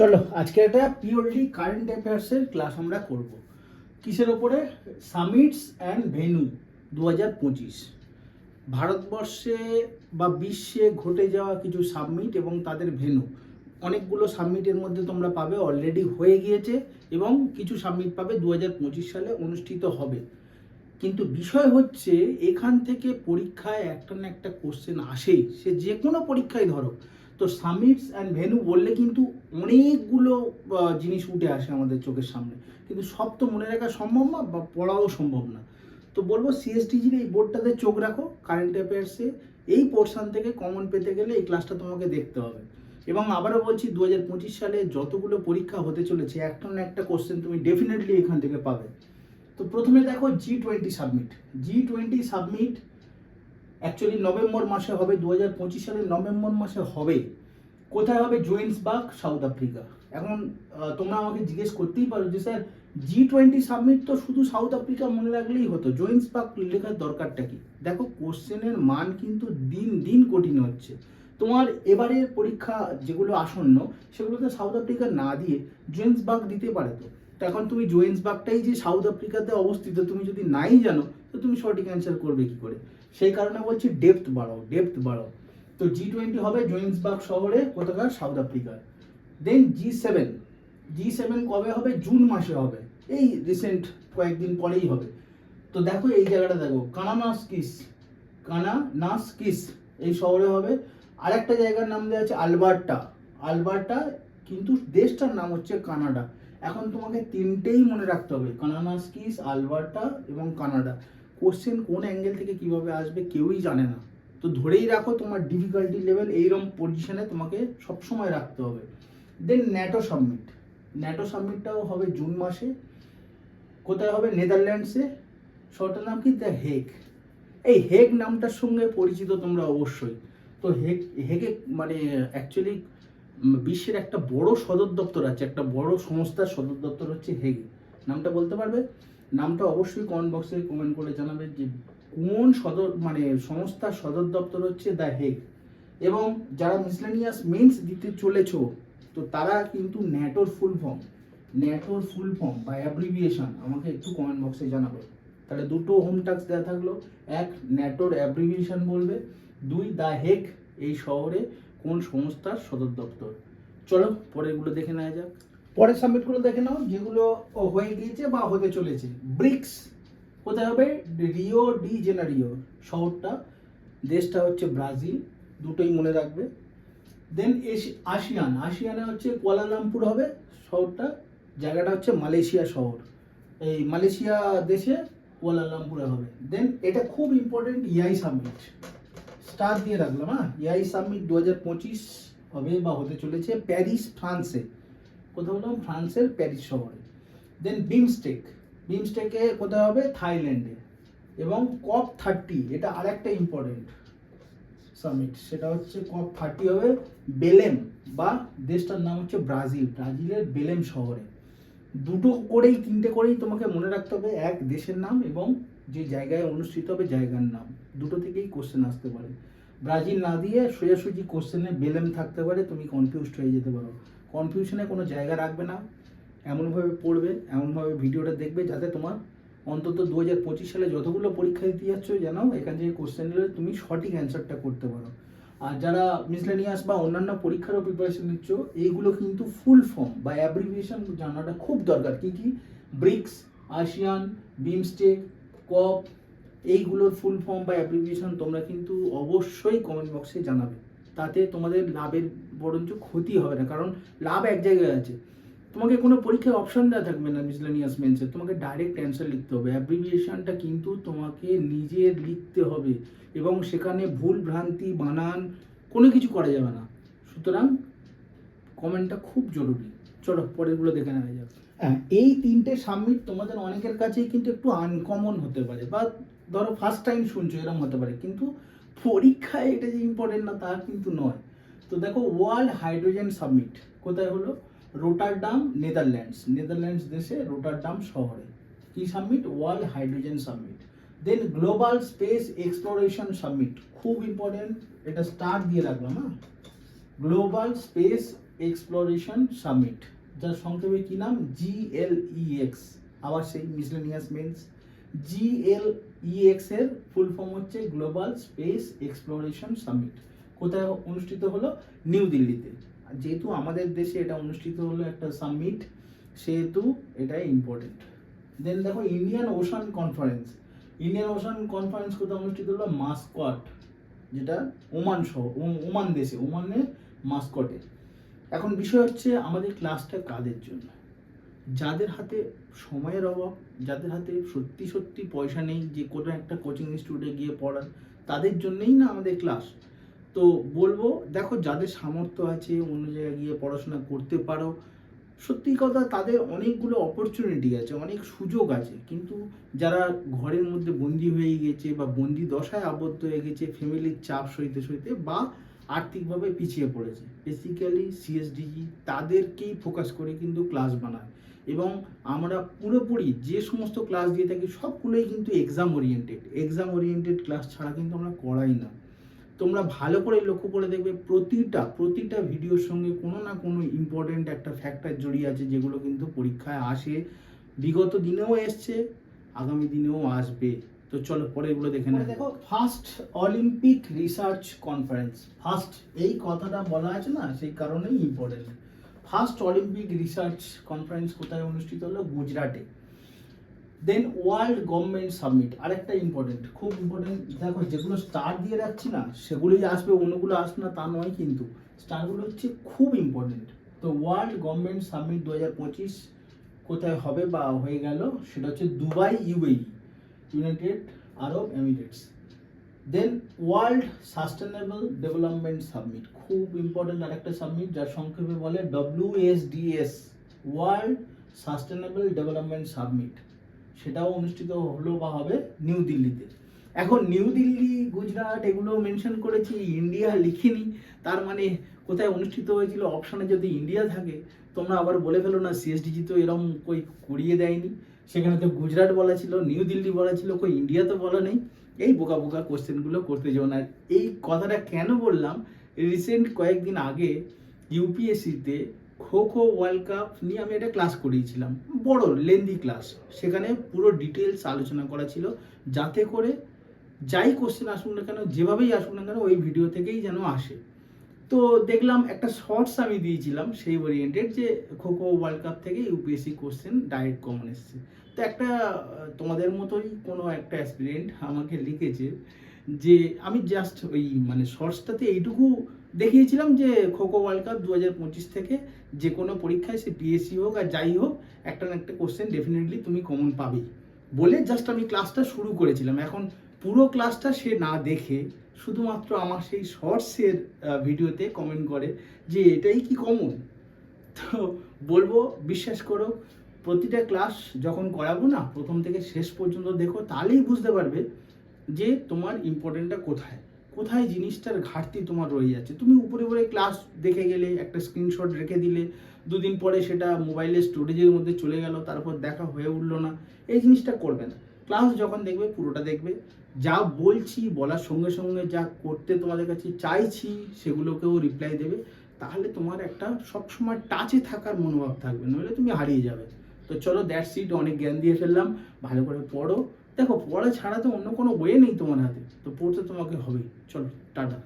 চলো, আজকে একটা পিওরলি কারেন্ট অ্যাফেয়ার্সের ক্লাস আমরা করব। কিসের ওপরে? সামিটস অ্যান্ড ভেনু দু হাজার পঁচিশ। ভারতবর্ষে বা বিশ্বে ঘটে যাওয়া কিছু সাবমিট এবং তাদের ভেনু অনেকগুলো সাবমিটের মধ্যে তোমরা পাবে অলরেডি হয়ে গিয়েছে এবং কিছু সাবমিট পাবে দু হাজার পঁচিশ সালে অনুষ্ঠিত হবে। কিন্তু বিষয় হচ্ছে, এখান থেকে পরীক্ষায় একটা না একটা কোশ্চেন আসেই। সে যে কোনো পরীক্ষায় ধরো তো সামিটস অ্যান্ড ভেনু বললে কিন্তু অনেকগুলো জিনিস উঠে আসে আমাদের চোখের সামনে। কিন্তু সব তো মনে রাখা সম্ভব না বা পড়াও সম্ভব না। তো বলব সিএসটিজির এই বোর্ডটাতে চোখ রাখো কারেন্ট অ্যাফেয়ার্সে এই পোর্শন থেকে কমন পেতে গেলে এই ক্লাসটা তোমাকে দেখতে হবে। এবং আবারও বলছি দু হাজার পঁচিশ সালে যতগুলো পরীক্ষা হতে চলেছে, একটা না একটা কোশ্চেন তুমি ডেফিনেটলি এখান থেকে পাবে। তো প্রথমে দেখো G twenty summit G twenty summit actually November মাসে হবে দু হাজার পঁচিশ সালের নভেম্বর মাসে হবে কোথায় হবে? জোয়েন্সবার্গ সাউথ আফ্রিকা এখন তোমরা আমাকে জিজ্ঞেস করতেই পারো যে, স্যার জি টোয়েন্টি সাবমিট তো শুধু সাউথ আফ্রিকা মনে রাখলেই হতো। জোয়েন্সবার্গ লেখার দরকারটা কি? দেখো কোশ্চেনের মান কিন্তু দিন দিন কঠিন হচ্ছে। তোমার এবারের পরীক্ষা যেগুলো আসন্ন, সেগুলোতে সাউথ আফ্রিকা না দিয়ে জোয়েন্সবার্গ দিতে পারে তো। এখন তুমি জোয়েন্সবার্গটাই যে সাউথ আফ্রিকাতে অবস্থিত, তুমি যদি নাই জানো তো তুমি সঠিক অ্যান্সার করবে কি করে? সেই কারণে বলছি ডেপথ বাড়াও ডেপথ বাড়াও। তো জি টোয়েন্টি হবে জোয়েন্সবার্গ শহরে কোথাকার সাউথ আফ্রিকার দেন জি সেভেন জি সেভেন কবে হবে? জুন মাসে হবে। এই রিসেন্ট কয়েকদিন পরেই হবে। তো দেখো এই জায়গাটা দেখো কানানাস কিস কানা নাস কিস এই শহরে হবে। আরেকটা জায়গার নাম দেওয়া আছে আলবার্টা আলবার্টা কিন্তু দেশটার নাম হচ্ছে কানাডা এখন তোমাকে তিনটেই মনে রাখতে হবে কানানাস কিস আলবার্টা এবং কানাডা কোশ্চেন কোন অ্যাঙ্গেল থেকে কীভাবে আসবে কেউই জানে না। তো ধরেই রাখো তোমার ডিফিকাল্টি লেভেল এইরকম পজিশনে তোমাকে সবসময় রাখতে হবে। দেন ন্যাটো সাবমিট ন্যাটো সাবমিটটাও হবে জুন মাসে। কোথায় হবে? নেদারল্যান্ডসে শহরটার নাম কি? দ্য হেগ এই হেগ নামটার সঙ্গে পরিচিত তোমরা অবশ্যই। তো হেগ হেগে মানে অ্যাকচুয়ালি বিশ্বের একটা বড় সদর দপ্তর আছে। একটা বড় সংস্থার সদর দপ্তর হচ্ছে হেগ নামটা বলতে পারবে? নামটা অবশ্যই কমেন্ট বক্সে কমেন্ট করে জানাবে যে কোন সদর মানে সংস্থার সদর দপ্তর হচ্ছে দ্য হেগ এবং যারা মিসলেনিয়াস মেন্স দিতে চলেছ, তো তারা কিন্তু ন্যাটোর ফুল ফর্ম ন্যাটোর ফুল ফর্ম বা অ্যাব্রিভিয়েশন আমাকে একটু কমেন্ট বক্সে জানাবে। তাহলে দুটো হোম টাস্ক দেওয়া থাকল। এক ন্যাটোর অ্যাব্রিভিয়েশন বলবে। দুই দ্য হেগ এই শহরে কোন সংস্থার সদর দপ্তর। চলো, পরেরগুলো দেখে নেওয়া যাক। পরের সাবমিটগুলো দেখে নাও যেগুলো হয়ে গিয়েছে বা হতে চলেছে। ব্রিক্স কোথায় হবে? রিও ডি জেনারিও শহরটা। দেশটা হচ্ছে ব্রাজিল, দুটোই মনে রাখবে। দেন আসিয়ান, আসিয়ানে হচ্ছে কুয়ালালামপুর হবে, শহরটা। জায়গাটা হচ্ছে মালয়েশিয়া শহর। এই মালয়েশিয়া দেশে কুয়ালালামপুরে হবে। দেন এটা খুব ইম্পর্টেন্ট ইয়াই সাবমিট স্টার দিয়ে রাখলাম হ্যাঁ? ইয়াই সাবমিট দু হাজার পঁচিশ হবে বা হতে চলেছে প্যারিস ফ্রান্সে কোথাও বললাম ফ্রান্সের প্যারিস শহরে। দেন বিমস্টেক বিমস্টেকে কোথায় হবে? থাইল্যান্ডে। এবং কপ থার্টি এটা আরেকটা ইম্পর্টেন্ট সামিট সেটা হচ্ছে কপ থার্টি হবে বেলেম বা দেশটার নাম হচ্ছে ব্রাজিল, ব্রাজিলের বেলেম শহরে। দুটো করেই, তিনটে করেই তোমাকে মনে রাখতে হবে, এক দেশের নাম এবং যে জায়গায় অনুষ্ঠিত হবে জায়গার নাম। দুটো থেকেই কোশ্চেন আসতে পারে। ব্রাজিল না দিয়ে সোজাসুজি কোশ্চেনে বেলেম থাকতে পারে, তুমি কনফিউজড হয়ে যেতে পারো। কনফিউশনে কোনো জায়গা রাখবে না, এমনভাবে পড়বে, এমনভাবে ভিডিওটা দেখবে যাতে তোমার অন্তত দু হাজার পঁচিশ সালে যতগুলো পরীক্ষা দিতে যাচ্ছ জানো এখান থেকে কোশ্চেনগুলো তুমি সঠিক অ্যান্সারটা করতে পারো। আর যারা মিসলেনিয়াস বা অন্যান্য পরীক্ষারও প্রিপারেশন নিচ্ছ, এইগুলো কিন্তু ফুল ফর্ম বা অ্যাব্রিভিয়েশন জানাটা খুব দরকার। কী কী? ব্রিক্স আসিয়ান বিমস্টেক কপ এইগুলোর ফুল ফর্ম বা অ্যাব্রিভিয়েশন তোমরা কিন্তু অবশ্যই কমেন্ট বক্সে জানাবে। তাতে তোমাদের লাভের বরঞ্চ ক্ষতি হবে না, কারণ লাভ এক জায়গায় আছে। তোমাকে কোনো পরীক্ষায় অপশন দেওয়া থাকবে না মিসলেনিয়াস মেন্সে তোমাকে ডাইরেক্ট অ্যান্সার লিখতে হবে। অ্যাব্রিভিয়েশনটা কিন্তু তোমাকে নিজের লিখতে হবে এবং সেখানে ভুল ভ্রান্তি, বানান, কোনো কিছু করা যাবে না। সুতরাং কমেন্টটা খুব জরুরি। চলো, পরেরগুলো দেখে নেওয়া যাক। হ্যাঁ এই তিনটে সাবমিট তোমাদের অনেকের কাছেই কিন্তু একটু আনকমন হতে পারে বা ধরো ফার্স্ট টাইম শুনছো, এরকম হতে পারে। কিন্তু পরীক্ষায় এটা যে ইম্পর্টেন্ট না, তা কিন্তু নয়। তো দেখো ওয়ার্ল্ড হাইড্রোজেন সাবমিট কোথায় হলো? রোটারডাম নেদারল্যান্ডস নেদারল্যান্ডস দেশে রোটারডাম শহরে। কি summit world hydrogen summit then global space exploration summit খুব ইম্পর্টেন্ট এটা স্টার দিয়ে রাখলাম না গ্লোবাল স্পেস এক্সপ্লোরেশন সামিট যার সংক্ষেপে কি নাম? জিএলইএক্স আবার সেই মিসলেনিয়াস মেন্স জিএলইএক্স এর ফুল ফর্ম হচ্ছে গ্লোবাল স্পেস এক্সপ্লোরেশন সামিট কোথায় অনুষ্ঠিত হলো? নিউ দিল্লিতে যেহেতু আমাদের দেশে এটা অনুষ্ঠিত হলো একটা সামিট সেহেতু এটাই ইম্পর্টেন্ট দেন দেখো Indian Ocean conference Indian Ocean conference কোথায় অনুষ্ঠিত হলো? মাস্কট যেটা ওমান সহ ওমান দেশে ওমানের মাস্কটে এখন বিষয় হচ্ছে আমাদের ক্লাসটা কাদের জন্য? যাদের হাতে সময়ের অভাব, যাদের হাতে সত্যি সত্যি পয়সা নেই, যে কোনো একটা কোচিং ইনস্টিটিউটে গিয়ে পড়ার তাদের জন্যেই না আমাদের ক্লাস তো বলব, দেখো যাদের সামর্থ্য আছে, অন্য জায়গায় গিয়ে পড়াশোনা করতে পারো, সত্যি কথা তাদের অনেকগুলো অপরচুনিটি আছে, অনেক সুযোগ আছে। কিন্তু যারা ঘরের মধ্যে বন্দি হয়ে গেছে বা বন্দি দশায় আবদ্ধ হয়ে গেছে ফ্যামিলির চাপ সইতে সইতে বা আর্থিকভাবে পিছিয়ে পড়েছে বেসিক্যালি সিএসডিজি তাদেরকেই ফোকাস করে কিন্তু ক্লাস বানায়। এবং আমরা পুরোপুরি যে সমস্ত ক্লাস দিয়ে থাকি সবগুলোই কিন্তু exam oriented exam oriented class ছাড়া কিন্তু আমরা করাই না। তোমরা ভালো করে লক্ষ্য করে দেখবে প্রতিটা প্রতিটা ভিডিওর সঙ্গে কোনো না কোনো ইম্পর্টেন্ট একটা ফ্যাক্টর জড়িয়ে আছে যেগুলো কিন্তু পরীক্ষায় আসে। বিগত দিনেও এসছে আগামী দিনেও আসবে। তো চলো পরে এগুলো দেখে না দেখো first Olympic research conference first এই কথাটা বলা আছে না সেই কারণেই important first Olympic research conference কোথায় অনুষ্ঠিত হলো? গুজরাটে। দেন ওয়ার্ল্ড গভর্নমেন্ট সাবমিট আরেকটা ইম্পর্টেন্ট খুব ইম্পর্টেন্ট দেখো যেগুলো স্টার দিয়ে রাখছি না, সেগুলোই আসবে, অন্যগুলো আসবে না, তা নয় কিন্তু স্টারগুলো হচ্ছে খুব ইম্পর্টেন্ট তো ওয়ার্ল্ড গভর্নমেন্ট সাবমিট দু হাজার পঁচিশ কোথায় হবে বা হয়ে গেল, সেটা হচ্ছে Dubai UAE United Arab Emirates then world sustainable development summit খুব ইম্পর্টেন্ট আরেকটা সাবমিট যার সংক্ষেপে বলে WSDS world sustainable development summit সেটাও অনুষ্ঠিত হলো বা হবে নিউ দিল্লিতে এখন নিউ দিল্লি গুজরাট এগুলো মেনশন করেছি ইন্ডিয়া লিখিনি, তার মানে কোথায় অনুষ্ঠিত হয়েছিল অপশানে যদি ইন্ডিয়া থাকে, তোমরা আবার বলে ফেলো না সিএসডিজি তো এরকম কই করিয়ে দেয়নি। সেখানে তো গুজরাট বলা ছিল নিউ দিল্লি বলা ছিল, কই ইন্ডিয়া তো বলা নেই। এই বোকা বোকা কোশ্চেনগুলো করতে যাও না। এই কথাটা কেন বললাম? রিসেন্ট কয়েকদিন আগে ইউপিএসসিতে খো খো ওয়ার্ল্ড কাপ নিয়ে আমি একটা ক্লাস করিয়েছিলাম। বড় লেন্দি ক্লাস সেখানে পুরো ডিটেলস আলোচনা করা ছিল। যাতে করে যাই কোশ্চেন আসুক না কেন, যেভাবেই আসুক না কেন, ওই ভিডিও থেকেই যেন আসে। তো দেখলাম একটা শর্টস আমি দিয়েছিলাম, সেই ওরিয়েন্টেড যে খোখো ওয়ার্ল্ড কাপ থেকে ইউপিএসসি কোশ্চেন ডাইরেক্ট কমন এসছে। তো একটা, তোমাদের মতোই কোনো একটা অ্যাসপিরেন্ট আমাকে লিখেছে যে, আমি জাস্ট ওই মানে শর্টসটাতে এইটুকু দেখিয়েছিলাম যে খোখো ওয়ার্ল্ড কাপ দু হাজার পঁচিশ থেকে যে কোনো পরীক্ষায় সে পিএসসি হোক আর যাই হোক, একটা না একটা কোশ্চেন ডেফিনেটলি তুমি কমন পাবেই। বলে জাস্ট আমি ক্লাসটা শুরু করেছিলাম। এখন পুরো ক্লাসটা সে না দেখে শুধুমাত্র আমার সেই শর্টসের ভিডিওতে কমেন্ট করে যে এটাই কি কমন তো বলব, বিশ্বাস করো, প্রতিটা ক্লাস যখন করাবো না, প্রথম থেকে শেষ পর্যন্ত দেখো, তাহলেই বুঝতে পারবে যে তোমার ইম্পর্টেন্টটা কোথায়। কোথায় জিনিসটার ঘাটতি তোমার রয়ে যাচ্ছে? তুমি উপরে উপরে ক্লাস দেখে গেলে, একটা স্ক্রিনশট রেখে দিলে, দুদিন পরে সেটা মোবাইলের স্টোরেজের মধ্যে চলে গেল, তারপর দেখা হয়ে উঠল না, এই জিনিসটা করবে না। ক্লাস যখন দেখবে, পুরোটা দেখবে। যা বলছি, বলার সঙ্গে সঙ্গে যা করতে তোমাদের কাছে চাইছি, সেগুলোকেও রিপ্লাই দেবে। তাহলে তোমার একটা সবসময় টাচে থাকার মনোভাব থাকবে, নইলে তুমি হারিয়ে যাবে। তো চলো দ্যাট সিট অনেক জ্ঞান দিয়ে ফেললাম। ভালো করে পড়ো। দেখো, পড়া ছাড়া তো অন্য কোনো ওয়ে নেই তোমার হাতে। তো পড়তে তোমাকে হবেই। চলো, টাটা।